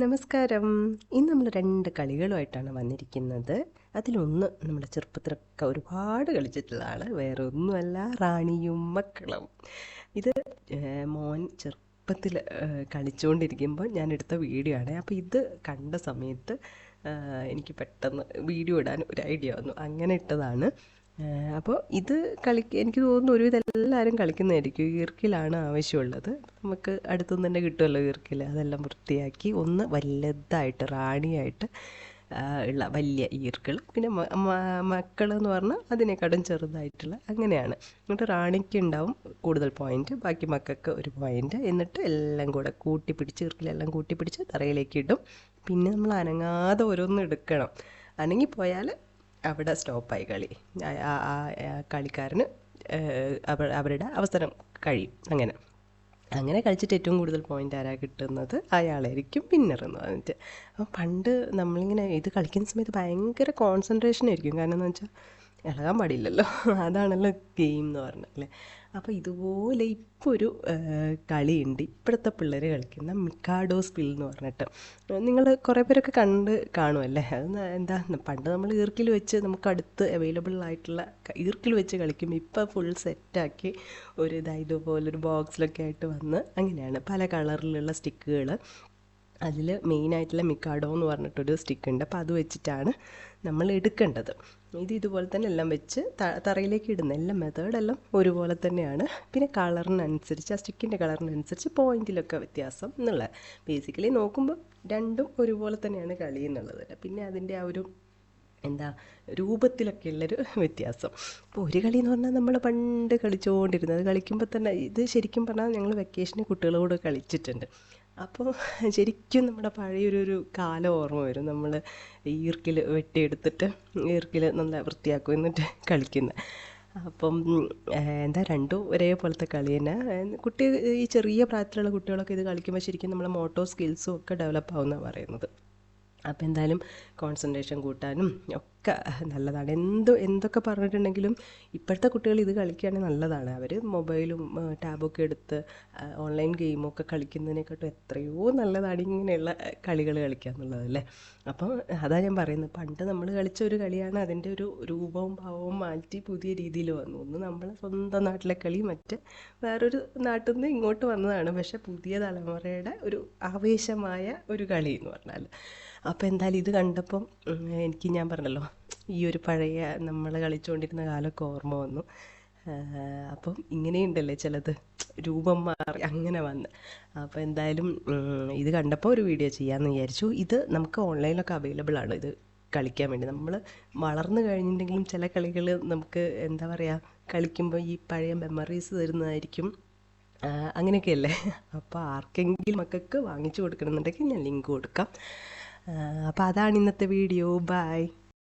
നമസ്കാരം. ഇന്ന് നമ്മൾ രണ്ട് കളികളുമായിട്ടാണ് വന്നിരിക്കുന്നത്. അതിലൊന്ന് നമ്മുടെ ചെറുപ്പത്തിലൊക്കെ ഒരുപാട് കളിച്ചിട്ടുള്ളതാണ് വേറെ ഒന്നുമല്ല റാണിയും മക്കളും. ഇത് മോൻ ചെറുപ്പത്തിൽ കളിച്ചുകൊണ്ടിരിക്കുമ്പോൾ ഞാൻ എടുത്ത വീഡിയോ ആണ്. അപ്പോൾ ഇത് കണ്ട സമയത്ത് എനിക്ക് പെട്ടെന്ന് വീഡിയോ ഇടാൻ ഒരു ഐഡിയ വന്നു. അങ്ങനെ ഇട്ടതാണ്. അപ്പോൾ ഇത് കളിക്ക എനിക്ക് തോന്നുന്നു ഒരുവിധം എല്ലാവരും കളിക്കുന്നതായിരിക്കും. ഈർക്കിലാണ് ആവശ്യമുള്ളത്. നമുക്ക് അടുത്തുനിന്ന് തന്നെ കിട്ടുമല്ലോ ഈർക്കിൽ. അതെല്ലാം വൃത്തിയാക്കി ഒന്ന് വലുതായിട്ട് റാണിയായിട്ട് ഉള്ള വലിയ ഈർക്കൾ. പിന്നെ മക്കൾ എന്ന് പറഞ്ഞാൽ അതിനേക്കാളും ചെറുതായിട്ടുള്ള അങ്ങനെയാണ്. എന്നിട്ട് റാണിക്ക് ഉണ്ടാവും കൂടുതൽ പോയിന്റ് ബാക്കി മക്കൾക്ക് ഒരു പോയിന്റ് എന്നിട്ട് എല്ലാം കൂടെ കൂട്ടിപ്പിടിച്ച് ഈർക്കിലെല്ലാം കൂട്ടി പിടിച്ച് തറയിലേക്ക് ഇടും. പിന്നെ നമ്മൾ അനങ്ങാതെ ഓരോന്ന് എടുക്കണം. അനങ്ങിപ്പോയാൽ അവിടെ സ്റ്റോപ്പായി കളി. കളിക്കാരന് അവ- അവരുടെ അവസരം കഴിയും. അങ്ങനെ. അങ്ങനെ കളിച്ചിട്ട് ഏറ്റവും കൂടുതൽ പോയിന്റ് ആരാ കിട്ടുന്നത്? അയാളായിരിക്കും വിന്നർ എന്ന് പറഞ്ഞിട്ട്. അപ്പം പണ്ട് നമ്മളിങ്ങനെ ഇത് കളിക്കുന്ന സമയത്ത് ഭയങ്കര കോൺസെൻട്രേഷൻ ആയിരിക്കും. കാരണം എന്ന് വെച്ചാൽ ഇളകാൻ പാടില്ലല്ലോ. അതാണല്ലോ ഗെയിം എന്ന് പറഞ്ഞല്ലേ അപ്പോൾ ഇതുപോലെ ഇപ്പോൾ ഒരു കളിയുണ്ട്. ഇപ്പോഴത്തെ പിള്ളേർ കളിക്കുന്ന മിക്കാഡോ സ്പിൽ എന്ന് പറഞ്ഞിട്ട്. നിങ്ങൾ കുറേ പേരൊക്കെ കണ്ട് കാണുമല്ലേ അത് എന്താ പണ്ട് നമ്മൾ ഈർക്കിൽ വെച്ച് നമുക്ക് അടുത്ത് അവൈലബിൾ ആയിട്ടുള്ള ഈർക്കിൽ വെച്ച് കളിക്കും ഇപ്പോൾ ഫുൾ സെറ്റാക്കി ഒരു ഇതായതുപോലെ ഇതുപോലൊരു ബോക്സിലൊക്കെ ആയിട്ട് വന്ന് അങ്ങനെയാണ്. പല കളറിലുള്ള സ്റ്റിക്കുകൾ അതിൽ മെയിനായിട്ടുള്ള മിക്കാഡോ എന്ന് പറഞ്ഞിട്ടൊരു സ്റ്റിക്ക് ഉണ്ട്. അപ്പോൾ അത് വെച്ചിട്ടാണ് നമ്മൾ എടുക്കേണ്ടത്. ഇത് ഇതുപോലെ തന്നെ എല്ലാം വെച്ച് തറയിലേക്ക് ഇടുന്ന എല്ലാം മെത്തേഡെല്ലാം ഒരുപോലെ തന്നെയാണ്. പിന്നെ കളറിനനുസരിച്ച് ആ സ്റ്റിക്കിന്റെ കളറിനനുസരിച്ച് പോയിന്റിലൊക്കെ വ്യത്യാസം എന്നുള്ളത് ബേസിക്കലി നോക്കുമ്പോൾ രണ്ടും ഒരുപോലെ തന്നെയാണ് കളി എന്നുള്ളത്. പിന്നെ അതിന്റെ ആ ഒരു എന്താ രൂപത്തിലൊക്കെ ഉള്ളൊരു വ്യത്യാസം. ഇപ്പോൾ ഒരു കളി എന്ന് പറഞ്ഞാൽ നമ്മൾ പണ്ട് കളിച്ചുകൊണ്ടിരുന്നത് കളിക്കുമ്പോൾ തന്നെ ഇത് ശരിക്കും പറഞ്ഞാൽ ഞങ്ങൾ വെക്കേഷന് കുട്ടികളോട് കളിച്ചിട്ടുണ്ട്. അപ്പോൾ ശരിക്കും നമ്മുടെ പഴയൊരു കാലം ഓർമ്മ വരും. നമ്മൾ ഈർക്കിൽ വെട്ടിയെടുത്തിട്ട് ഈർക്കിൽ നല്ല വൃത്തിയാക്കും എന്നിട്ട് കളിക്കുന്നത് അപ്പം എന്താ രണ്ടും ഒരേപോലത്തെ കളി തന്നെ. കുട്ടി ഈ ചെറിയ പ്രായത്തിലുള്ള കുട്ടികളൊക്കെ ഇത് കളിക്കുമ്പോൾ ശരിക്കും നമ്മളെ മോട്ടോ സ്കിൽസും ഒക്കെ ഡെവലപ്പ് ആവുമെന്നാണ് പറയുന്നത്. അപ്പോൾ എന്തായാലും കോൺസെൻട്രേഷൻ കൂട്ടാനും ഒക്കെ നല്ലതാണ്. എന്ത് എന്തൊക്കെ പറഞ്ഞിട്ടുണ്ടെങ്കിലും ഇപ്പോഴത്തെ കുട്ടികൾ ഇത് കളിക്കുകയാണെങ്കിൽ നല്ലതാണ്. അവർ മൊബൈലും ടാബൊക്കെ എടുത്ത് ഓൺലൈൻ ഗെയിമൊക്കെ കളിക്കുന്നതിനെക്കാട്ടും എത്രയോ നല്ലതാണ് ഇങ്ങനെയുള്ള കളികൾ കളിക്കുക എന്നുള്ളതല്ലേ അപ്പോൾ അതാണ് ഞാൻ പറയുന്നത്. പണ്ട് നമ്മൾ കളിച്ച ഒരു കളിയാണ് അതിന്റെ ഒരു രൂപവും ഭാവവും മാറ്റി പുതിയ രീതിയിൽ വന്നു. ഒന്ന് നമ്മളെ സ്വന്തം നാട്ടിലെ കളി മറ്റ് വേറൊരു നാട്ടിൽ നിന്ന് ഇങ്ങോട്ട് വന്നതാണ്. പക്ഷേ പുതിയ തലമുറയുടെ ഒരു ആവേശമായ ഒരു കളി എന്ന് പറഞ്ഞാൽ അപ്പോൾ എന്തായാലും ഇത് കണ്ടപ്പം എനിക്ക് ഞാൻ പറഞ്ഞല്ലോ ഈ ഒരു പഴയ നമ്മൾ കളിച്ചുകൊണ്ടിരുന്ന കാലമൊക്കെ ഓർമ്മ വന്നു. അപ്പം ഇങ്ങനെയുണ്ടല്ലേ ചിലത്? രൂപം മാറി അങ്ങനെ വന്ന്. അപ്പോൾ എന്തായാലും ഇത് കണ്ടപ്പോൾ ഒരു വീഡിയോ ചെയ്യാമെന്ന് വിചാരിച്ചു. ഇത് നമുക്ക് ഓൺലൈനിലൊക്കെ അവൈലബിൾ ആണ് ഇത് കളിക്കാൻ വേണ്ടി. നമ്മൾ വളർന്നു കഴിഞ്ഞിട്ടുണ്ടെങ്കിലും ചില കളികൾ നമുക്ക് എന്താ പറയുക കളിക്കുമ്പോൾ ഈ പഴയ മെമ്മറീസ് തരുന്നതായിരിക്കും. അങ്ങനെയൊക്കെയല്ലേ? അപ്പോൾ ആർക്കെങ്കിലും മക്കൾക്ക് വാങ്ങിച്ചു കൊടുക്കണമെന്നുണ്ടെങ്കിൽ ഞാൻ ലിങ്ക് കൊടുക്കാം. അപ്പോൾ അതാണ് ഇന്നത്തെ വീഡിയോ. ബൈ